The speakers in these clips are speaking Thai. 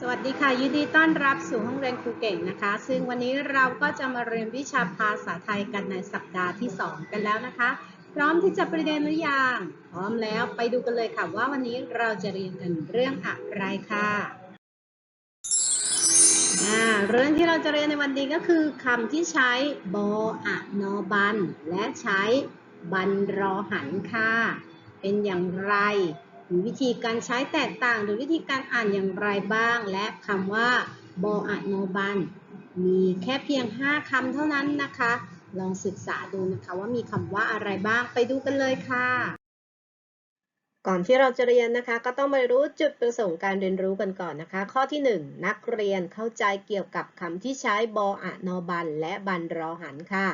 สวัสดีค่ะ ยินดีต้อนรับสู่ห้องเรียนครูเก่งนะคะ ซึ่งวันนี้เราก็จะมาเรียนวิชาภาษาไทยกันในสัปดาห์ที่ 2 กันแล้วนะคะ พร้อมที่จะไปเรียนหรือยังพร้อมแล้วไปดูกันเลยค่ะว่าวันนี้เราจะเรียนกันเรื่องอะไรค่ะเรื่องที่เราจะเรียนในวันนี้ก็คือคำที่ใช้บออะนอบัน และใช้บันรอหันค่ะเป็นอย่างไร มีวิธีการใช้แตกต่าง หรือวิธีการอ่านอย่างไรบ้าง และคำว่าบออะโนบัน มีแค่เพียง 5คำเท่านั้นนะคะ ลองศึกษาดูนะคะว่ามีคำว่าอะไรบ้างไปดูกันเลยค่ะ ก่อนที่เราจะเรียนนะคะ ก็ต้องไปรู้จุดประสงค์การเรียนรู้กันก่อนนะคะ ข้อที่ 1 นักเรียนเข้าใจเกี่ยวกับคำที่ใช้บออะนบัน และบันรอหันค่ะ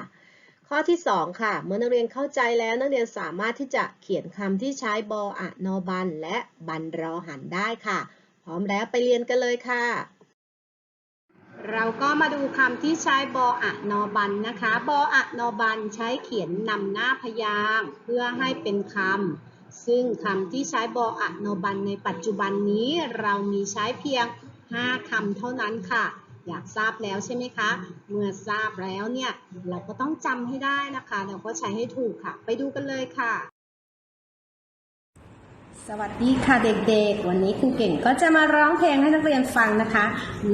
ข้อที่ 2 ค่ะ เมื่อนักเรียนเข้าใจแล้วนักเรียนสามารถที่จะเขียนคำที่ใช้บออะนอบัน และบันรอหันได้ค่ะ พร้อมแล้วไปเรียนกันเลยค่ะ เราก็มาดูคำที่ใช้บออะนอบันนะคะบออะนอบันใช้เขียนนำหน้าพยางค์เพื่อให้เป็นคำซึ่งคำที่ใช้บออะนอบันในปัจจุบันนี้ เรามีใช้เพียง 5คำเท่านั้นค่ะ อยากทราบแล้วใช่ไหมคะ เมื่อทราบแล้วเนี่ย เราก็ต้องจำให้ได้นะคะ เราก็ใช้ให้ถูกค่ะ ไปดูกันเลยค่ะ สวัสดีค่ะเด็กๆ วันนี้ครูเก่งก็จะมาร้องเพลงให้นักเรียนฟังนะคะ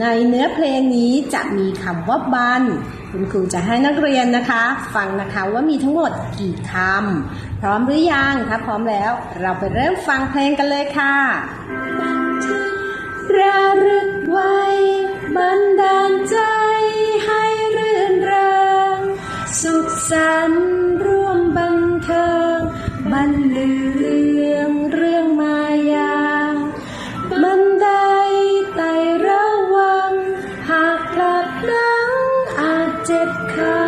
ในเนื้อเพลงนี้จะมีคำว่าบันคุณครูจะให้นักเรียนนะคะ ฟังนะคะว่ามีทั้งหมดกี่คำพร้อมหรือยังถ้าพร้อมแล้ว เราไปเริ่มฟังเพลงกันเลยค่ะระลึกไว้ บันดาลใจให้รื่นเริงสุขสันต์ร่วมบันเทิงบรรลืองเรื่องมายา บันไดไต่ระวัง หากพลัดหลังอาจเจ็บขา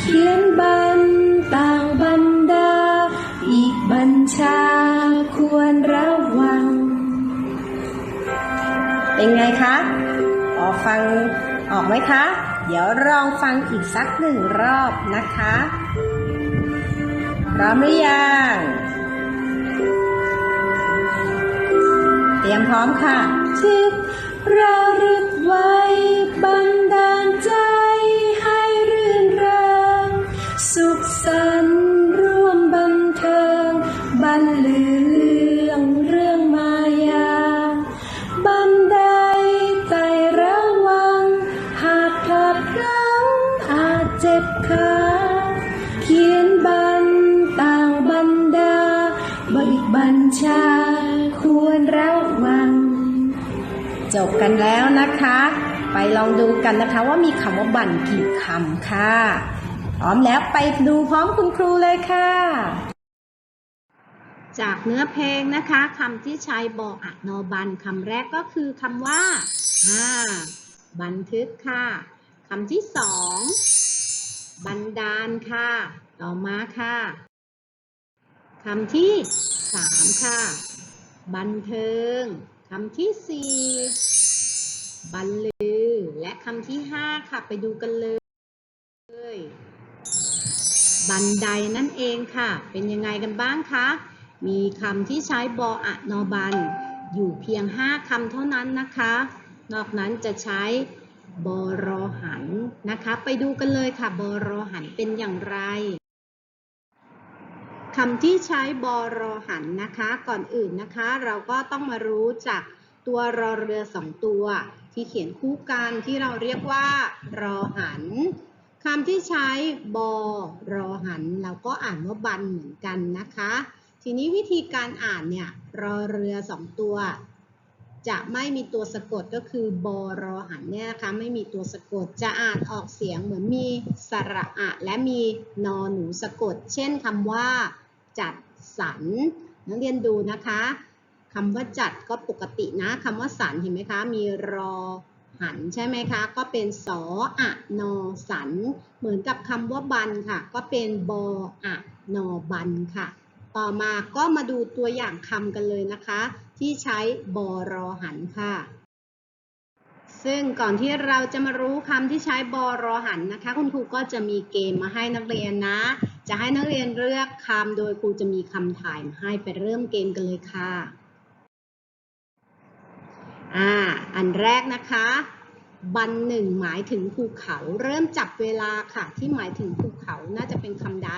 เขียนบันต่างบรรดา อีกบัญชาควรระวัง เป็นไงคะ ฟังออกไหมคะ เดี๋ยวลองฟังอีกสักหนึ่งรอบนะคะพร้อมหรือยัง เตรียมพร้อมค่ะจิดระลึกไว้ จบกันแล้วนะคะ ไปลองดูกันนะคะว่ามีคำว่าบันกี่คำค่ะ พร้อมแล้วไปดูพร้อมคุณครูเลยค่ะ จากเนื้อเพลงนะคะคำที่ใช้บอกอะนอบันคำแรกก็คือคำว่าอ่าบันทึกค่ะคำที่สองบันดาลค่ะ ต่อมาค่ะคำที่สามค่ะ บันเทิงคำที่สี่ บันลือ และคำที่ห้าค่ะ ไปดูกันเลย บันไดนั่นเองค่ะ เป็นยังไงกันบ้างคะ มีคำที่ใช้บออะนอบัน อยู่เพียง5คำเท่านั้นนะคะ นอกนั้นจะใช้บอรอหันนะคะ ไปดูกันเลยค่ะ บอรอหันเป็นอย่างไรคำที่ใช้บอรอหันนะคะ ก่อนอื่นนะคะ เราก็ต้องมารู้จักตัวรอเรือสองตัว ที่เขียนคู่กันที่เราเรียกว่า รอหันคำที่ใช้บอรอหัน เราก็อ่านว่าบันเหมือนกันนะคะ ทีนี้วิธีการอ่านเนี่ยรอเรือสองตัว จะไม่มีตัวสะกดก็คือบอรอหันเนี่ยนะคะไม่มีตัวสะกดจะอ่านออกเสียงเหมือนมีสระอะและมีนอหนูสะกด เช่นคำว่า จัดสรรนักเรียนดูนะคะ คำว่าจัดก็ปกตินะคำว่าสรรเห็นไหมคะ มีรอหันใช่ไหมคะ ก็เป็นสออะนอสัน เหมือนกับคำว่าบันค่ะ ก็เป็นบออะนอบันค่ะ ต่อมาก็มาดูตัวอย่างคำกันเลยนะคะ ที่ใช้บอรอหันค่ะ ซึ่งก่อนที่เราจะมารู้คำที่ใช้บอรอหันนะคะ คุณครูก็จะมีเกมมาให้นักเรียนนะ จะให้นักเรียนเลือกคำโดยครูจะมีคำถ่ายมาให้ไปเริ่มเกมกันเลยค่ะ อ่า อันแรกนะคะ บันหนึ่งหมายถึงภูเขา เริ่มจับเวลาค่ะ ที่หมายถึงภูเขาน่าจะเป็นคำใด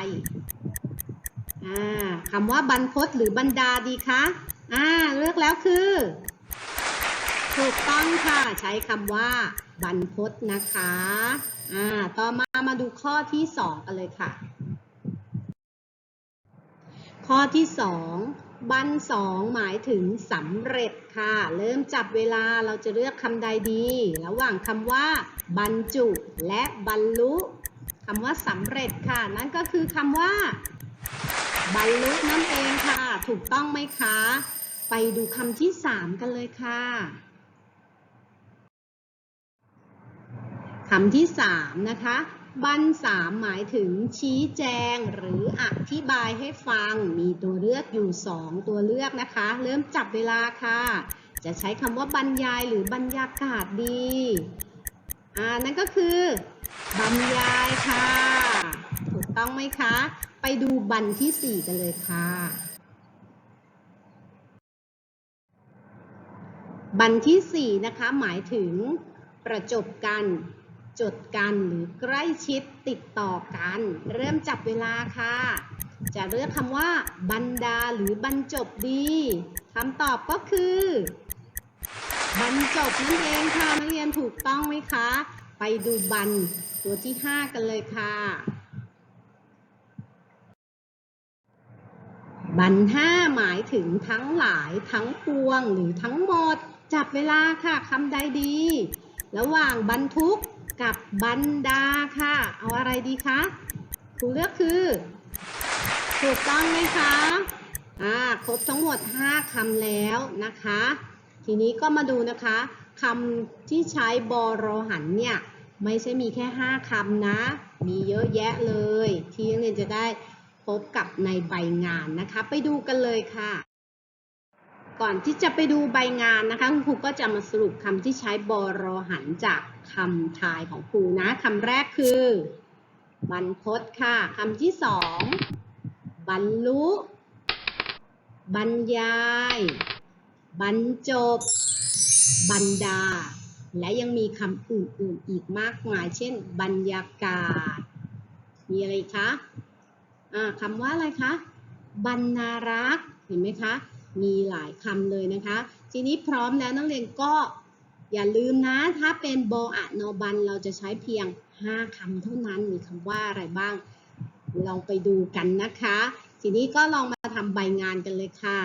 อ่าคำว่าบรรพตหรือบรรดาดีคะอ่า เลือกแล้วคือ ถูกต้องค่ะ ใช้คำว่า บรรพตนะคะ อ่า ต่อมามาดูข้อที่สองกันเลยค่ะ ข้อที่สอง บันสองหมายถึงสำเร็จค่ะ เริ่มจับเวลาเราจะเลือกคำใดดี ระหว่างคำว่า บรรจุ และบรรลุคำว่าสำเร็จค่ะ นั่นก็คือคำว่า บรรลุนั่นเองค่ะ ถูกต้องไหมคะ ไปดูคำที่สามกันเลยค่ะคำที่สามนะคะ บันสามหมายถึงชี้แจงหรืออธิบายให้ฟัง มีตัวเลือกอยู่สองตัวเลือกนะคะ เริ่มจับเวลาค่ะ จะใช้คำว่าบรรยายหรือบรรยากาศดี อ่า นั่นก็คือบรรยายค่ะ ถูกต้องไหมคะ ไปดูบันที่สี่กันเลยค่ะบันที่สี่นะคะ หมายถึงประจบกัน จดกันหรือใกล้ชิดติดต่อกัน เริ่มจับเวลาค่ะ จะเลือกคำว่าบรรดาหรือบรรจบดีคำตอบก็คือบรรจบนั่นเองค่ะนักเรียนถูกต้องไหมคะ ไปดูบันตัวที่ 5 กันเลยค่ะ บันห้าหมายถึงทั้งหลายทั้งปวงหรือทั้งหมด จับเวลาค่ะคำใดดี ระหว่างบรรทุก กับบรรดาค่ะ เอาอะไรดีคะครูเลือกคือ ถูกต้องไหมคะ อ่า ครบทั้งหมด 5คำแล้วนะคะ ทีนี้ก็มาดูนะคะคำที่ใช้บอรหันเนี่ย ไม่ใช่มีแค่ 5คำนะ มีเยอะแยะเลย ที่นักเรียนจะได้พบกับในใบงานนะคะ ไปดูกันเลยค่ะก่อนที่จะไปดูใบงานนะคะคุณครูก็จะมาสรุปคำที่ใช้บอรหันจาก คำทายของครูนะคำแรกคือ บรรพตค่ะคำที่สองบรรลุ บรรยาย บรรจบ บรรดา และยังมีคำอื่นๆอีกมากมาย เช่น บรรยากาศ มีอะไรคะคำว่าอะไรคะบรรณารักษ์เห็นไหมคะ มีหลายคำเลยนะคะ ทีนี้พร้อมแล้วนักเรียนก็ อย่าลืมนะ ถ้าเป็นโบอะโนบันเราจะใช้เพียง 5คำเท่านั้นมีคำว่าอะไรบ้าง ลองไปดูกันนะคะ ทีนี้ก็ลองมาทำใบงานกันเลยค่ะ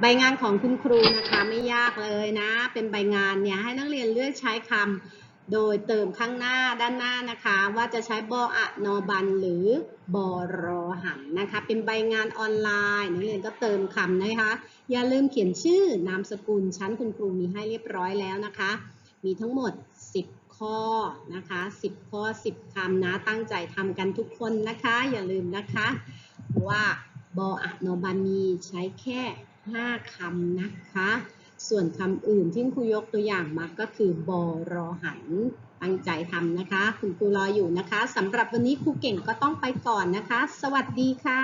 ใบงานของคุณครูนะคะไม่ยากเลยนะ เป็นใบงานเนี่ยให้นักเรียนเลือกใช้คำ โดยเติมข้างหน้าด้านหน้านะคะ ว่าจะใช้บออะนอบันหรือบอรอหันนะคะ เป็นใบงานออนไลน์นักเรียนก็เติมคำนะคะ อย่าลืมเขียนชื่อนามสกุลชั้นคุณครูมีให้เรียบร้อยแล้วนะคะ มีทั้งหมด 10 ข้อนะคะ 10 ข้อ 10คำนะตั้งใจทำกันทุกคนนะคะ อย่าลืมนะคะเพราะว่าบออะนอบันมีใช้แค่ 5คำนะคะ ส่วนคำอื่นที่ครูยกตัวอย่างมาก็คือบอรอหันตั้งใจทำนะคะ คุณครูรออยู่นะคะสำหรับวันนี้ครูเก่งก็ต้องไปก่อนนะคะ สวัสดีค่ะ